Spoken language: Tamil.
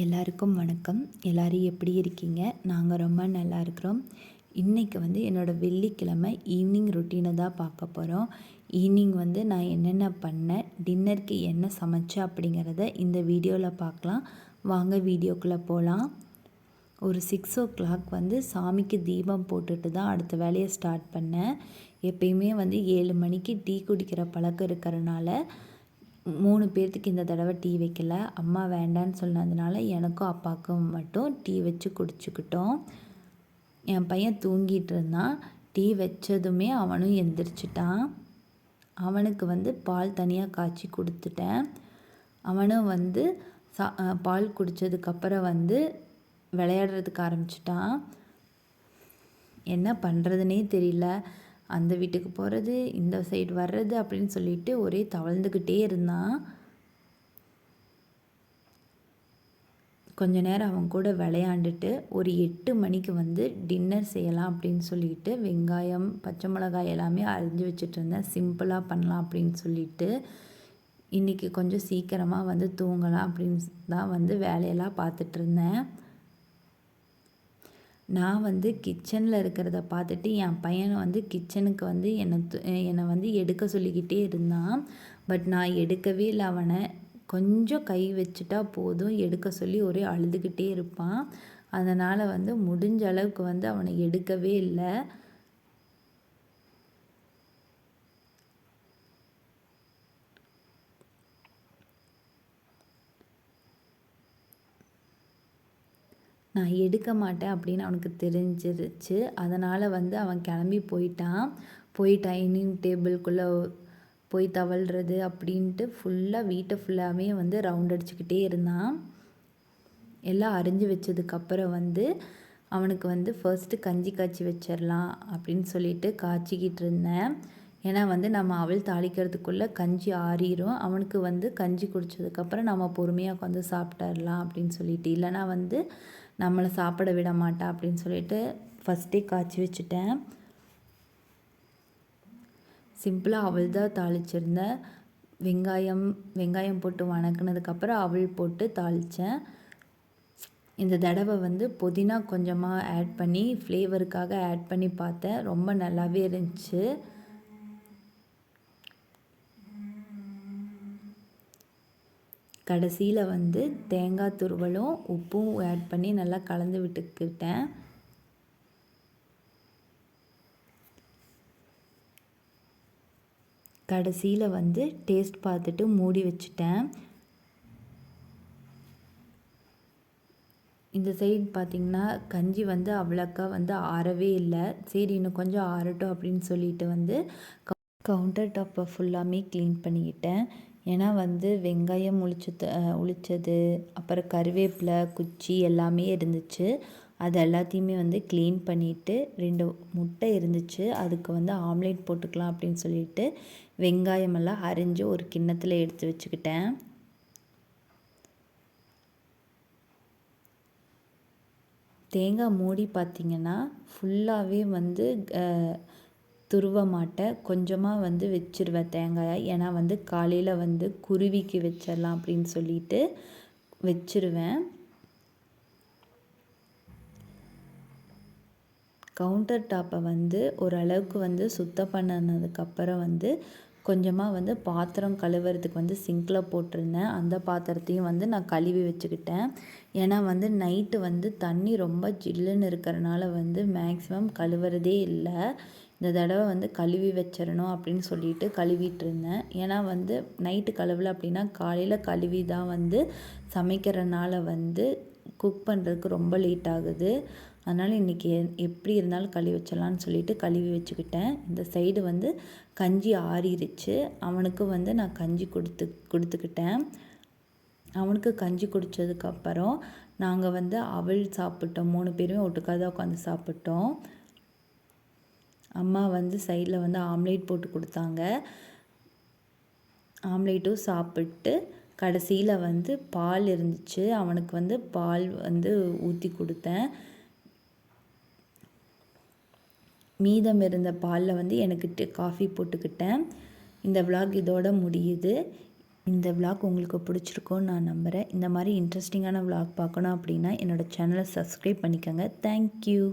எல்லாருக்கும் வணக்கம். எல்லோரும் எப்படி இருக்கீங்க? நாங்கள் ரொம்ப நல்லா இருக்கிறோம். இன்றைக்கி வந்து என்னோடய வெள்ளிக்கிழமை ஈவினிங் ரொட்டீனை தான் பார்க்க போகிறோம் ஈவினிங் வந்து நான் என்னென்ன பண்ணேன்? டின்னருக்கு என்ன சமைச்சேன் அப்படிங்கிறத இந்த வீடியோவில் பார்க்கலாம். வாங்க வீடியோக்குள்ளே போகலாம் ஒரு சிக்ஸ் ஓ கிளாக் வந்து சாமிக்கு தீபம் போட்டுட்டு தான் அடுத்த வேலையை ஸ்டார்ட் பண்ணேன். எப்பயுமே வந்து ஏழு மணிக்கு டீ குடிக்கிற பழக்கம் இருக்கிறனால மூணு பேர்த்துக்கு இந்த தடவை டீ வைக்கல. அம்மா வேண்டான்னு சொன்னதுனால எனக்கும் அப்பாவுக்கும் மட்டும் டீ வச்சு குடிச்சுக்கிட்டோம். என் பையன் தூங்கிட்டு இருந்தான். டீ வச்சதுமே அவனும் எந்திரிச்சிட்டான். அவனுக்கு வந்து பால் தனியாக காய்ச்சி கொடுத்துட்டேன். அவனும் வந்து சா பால் குடித்ததுக்கப்புறம் வந்து விளையாடுறதுக்கு ஆரம்பிச்சிட்டான். என்ன பண்ணுறதுனே தெரியல. அந்த வீட்டுக்கு போகிறது இந்த சைடு வர்றது அப்படின்னு சொல்லிட்டு ஒரே தவழ்ந்துக்கிட்டே இருந்தான் கொஞ்ச நேரம் அவன் கூட விளையாண்டுட்டு ஒரு எட்டு மணிக்கு வந்து டின்னர் செய்யலாம் அப்படின்னு சொல்லிட்டு வெங்காயம் பச்சை மிளகாய் எல்லாமே அரிஞ்சு வச்சுட்டு இருந்தேன். சிம்பிளாக பண்ணலாம் அப்படின்னு சொல்லிட்டு இன்றைக்கி கொஞ்சம் சீக்கிரமாக வந்து தூங்கலாம் அப்படின்னு தான் வந்து வேலையெல்லாம் பார்த்துட்டு இருந்தேன். நான் வந்து கிச்சனில் இருக்கிறத பார்த்துட்டு என் பையனை வந்து கிச்சனுக்கு வந்து என்னை என்னை வந்து எடுக்க சொல்லிக்கிட்டே இருந்தான். பட் நான் எடுக்கவே இல்லை அவனை. கொஞ்சம் கை வச்சுட்டா போதும். எடுக்க சொல்லி ஒரே அழுதுகிட்டே இருப்பான். அதனால் வந்து முடிஞ்ச அளவுக்கு வந்து அவனை எடுக்கவே இல்லை. நான் எடுக்க மாட்டேன் அப்படின்னு அவனுக்கு தெரிஞ்சிருச்சு. அதனால் வந்து அவன் கிளம்பி போயிட்டான். போய் டைனிங் டேபிள்குள்ளே போய் தவழ்கிறது அப்படின்ட்டு ஃபுல்லாக வீட்டை ஃபுல்லாகவே வந்து ரவுண்ட் அடிச்சுக்கிட்டே இருந்தான். எல்லாம் அரிஞ்சு வச்சதுக்கப்புறம் வந்து அவனுக்கு வந்து ஃபர்ஸ்ட்டு கஞ்சி காய்ச்சி வச்சிடலாம் அப்படின்னு சொல்லிட்டு காய்ச்சிக்கிட்டு இருந்தேன். ஏன்னா வந்து நம்ம அவள் தாளிக்கிறதுக்குள்ளே கஞ்சி ஆறிடும் அவனுக்கு வந்து கஞ்சி குடித்ததுக்கப்புறம் நம்ம பொறுமையாக உட்காந்து சாப்பிட்டரலாம் அப்படின்னு சொல்லிட்டு. இல்லைனா வந்து நம்மளை சாப்பிட விட மாட்டா அப்படின்னு சொல்லிட்டு ஃபஸ்ட்டே காய்ச்சி வச்சுட்டேன். சிம்பிளாக அவள் தான் தாளிச்சிருந்தேன் வெங்காயம் வெங்காயம் போட்டு வணக்கினதுக்கப்புறம் அவள் போட்டு தாளித்தேன் இந்த தடவை வந்து புதினா கொஞ்சமாக ஆட் பண்ணி ஃப்ளேவருக்காக ஆட் பண்ணி பார்த்தேன். ரொம்ப நல்லாவே இருந்துச்சு. கடைசியில் வந்து தேங்காய் துருவலும் உப்பும் ஆட் பண்ணி நல்லா கலந்து விட்டுக்கிட்டேன். கடைசியில் வந்து டேஸ்ட் பார்த்துட்டு மூடி வச்சுட்டேன். இந்த சைடு பார்த்திங்கன்னா கஞ்சி வந்து அவ்வளோக்கா வந்து ஆறவே இல்லை. சரி இன்னும் கொஞ்சம் ஆறட்டும் அப்படின்னு சொல்லிட்டு வந்து கவுண்டர் டாப்பை ஃபுல்லாமே க்ளீன் பண்ணிக்கிட்டேன். ஏன்னா வந்து வெங்காயம் உளிச்சது உளித்தது அப்புறம் கருவேப்பிலை குச்சி எல்லாமே இருந்துச்சு. அது எல்லாத்தையுமே வந்து க்ளீன் பண்ணிவிட்டு ரெண்டு முட்டை இருந்துச்சு. அதுக்கு வந்து ஆம்லேட் போட்டுக்கலாம் அப்படின்னு சொல்லிட்டு வெங்காயமெல்லாம் அரிஞ்சு ஒரு கிண்ணத்தில் எடுத்து வச்சுக்கிட்டேன். தேங்காய் மூடி பார்த்திங்கன்னா ஃபுல்லாகவே வந்து துருவ மாட்டேன் கொஞ்சமாக வந்து வச்சுருவேன் தேங்காயை. ஏன்னா வந்து காலையில் வந்து குருவிக்கு வச்சிடலாம் அப்படின்னு சொல்லிட்டு வச்சுருவேன். கவுண்டர் டாப்பை வந்து ஓரளவுக்கு வந்து சுத்தம் பண்ணினதுக்கப்புறம் வந்து கொஞ்சமாக வந்து பாத்திரம் கழுவுறதுக்கு வந்து சிங்கில் போட்டிருந்தேன். அந்த பாத்திரத்தையும் வந்து நான் கழுவி வச்சுக்கிட்டேன். ஏன்னா வந்து நைட்டு வந்து தண்ணி ரொம்ப ஜில்லுன்னு இருக்கிறனால வந்து மேக்ஸிமம் கழுவுறதே இல்லை. இந்த தடவை வந்து கழுவி வச்சிடணும் அப்படின்னு சொல்லிட்டு கழுவிட்டு இருந்தேன் ஏன்னா வந்து நைட்டு கழுவல அப்படின்னா காலையில் கழுவி தான் வந்து சமைக்கிறனால வந்து குக் பண்ணுறதுக்கு ரொம்ப லேட் ஆகுது. அதனால் இன்றைக்கி எப்படி இருந்தாலும் கழுவி வச்சிடலான்னு சொல்லிட்டு கழுவி வச்சுக்கிட்டேன். இந்த சைடு வந்து கஞ்சி ஆறிடுச்சு அவனுக்கு வந்து நான் கஞ்சி கொடுத்து கொடுத்துக்கிட்டேன். அவனுக்கு கஞ்சி குடித்ததுக்கப்புறம் நாங்கள் வந்து அவள் சாப்பிட்டோம். மூணு பேருமே ஒட்டுக்காக தான் உட்காந்து சாப்பிட்டோம். அம்மா வந்து சைடில் வந்து ஆம்லேட் போட்டு கொடுத்தாங்க. ஆம்லேட்டும் சாப்பிட்டு கடைசியில் வந்து பால் இருந்துச்சு. அவனுக்கு வந்து பால் வந்து ஊற்றி கொடுத்தேன். மீதம் இருந்த பாலில் வந்து எனக்கு காஃபி போட்டுக்கிட்டேன். இந்த விளாக் இதோட முடியுது. இந்த விளாக் உங்களுக்கு பிடிச்சிருக்கோன்னு நான் நம்புகிறேன் இந்த மாதிரி இன்ட்ரெஸ்டிங்கான விளாக் பார்க்கணும் அப்படின்னா என்னோடய சேனலை சப்ஸ்கிரைப் பண்ணிக்கோங்க. தேங்க்யூ